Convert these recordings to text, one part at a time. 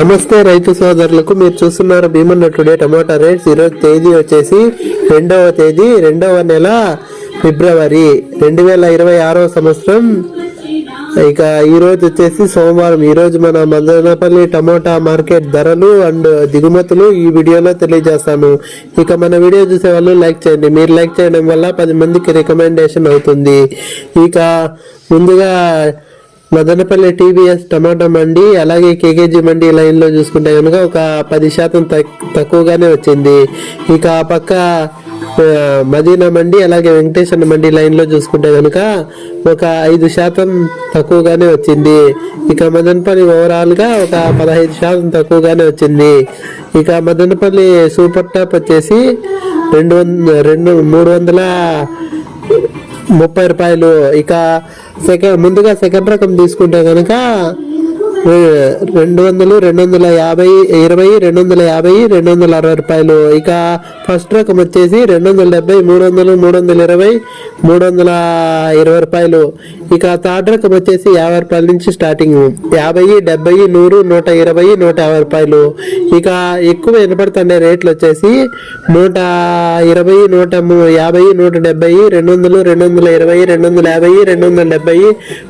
నమస్తే రైతు సోదరులకు మీరు చూస్తున్నారు భీమన్న టుడే టమాటా రేట్స్. ఈరోజు తేదీ వచ్చేసి రెండవ తేదీ రెండవ నెల ఫిబ్రవరి రెండు వేల ఇరవై ఆరవ సంవత్సరం. ఇక ఈరోజు వచ్చేసి సోమవారం. ఈరోజు మన మదనపల్లి టమోటా మార్కెట్ ధరలు అండ్ దిగుమతులు ఈ వీడియోలో తెలియజేస్తాము ఇక మన వీడియో చూసే వాళ్ళు లైక్ చేయండి. మీరు లైక్ చేయడం వల్ల పది మందికి రికమెండేషన్ అవుతుంది. ఇక ముందుగా మదనపల్లి టీవీఎస్ టమాటా మండి అలాగే కేకేజీ మండి లైన్లో చూసుకుంటే కనుక ఒక పది శాతం తక్కువగానే వచ్చింది. ఇక ఆ పక్క మదీనా మండి అలాగే వెంకటేశ్వర మండి లైన్లో చూసుకుంటే కనుక ఒక ఐదు శాతం తక్కువగానే వచ్చింది. ఇక మదనపల్లి ఓవరాల్గా ఒక పదహైదు శాతం తక్కువగానే వచ్చింది. ఇక మదనపల్లి సూపర్ టాప్ వచ్చేసి రెండు వంద రెండు మూడు వందల ముప్పై రూపాయలు. ఇక సెకండ్ ముందుగా సెకండ్ రకం తీసుకుంటే కనుక రెండు వందలు రెండు వందల యాభై ఇరవై రెండు వందల యాభై రెండు వందల అరవై రూపాయలు. ఇక ఫస్ట్ రకం వచ్చేసి రెండు వందల డెబ్బై మూడు వందలు మూడు వందల ఇరవై మూడు వందల ఇరవై రూపాయలు. ఇక థర్డ్ రకం వచ్చేసి యాభై రూపాయల నుంచి స్టార్టింగ్. యాభై డెబ్బై నూరు నూట ఇరవై నూట యాభై రూపాయలు. ఇక ఎక్కువ వినపడుతుండే రేట్లు వచ్చేసి నూట ఇరవై నూట యాభై నూట డెబ్బై రెండు వందలు రెండు వందల ఇరవై రెండు వందల యాభై రెండు వందల డెబ్బై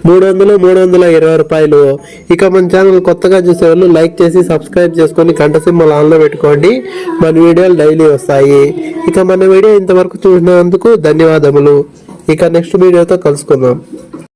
మూడు వందలు మూడు వందల ఇరవై రూపాయలు. ఇక మన ఛానల్ కొత్తగా చూసేవాళ్ళు లైక్ చేసి సబ్స్క్రైబ్ చేసుకొని గంట సింబల్ ఆన్లో పెట్టుకోండి. మన వీడియోలు డైలీ వస్తాయి. ఇక మన వీడియో ఇంతవరకు చూసినందుకు ధన్యవాదములు. ఇక నెక్స్ట్ వీడియోతో కలుసుకుందాం.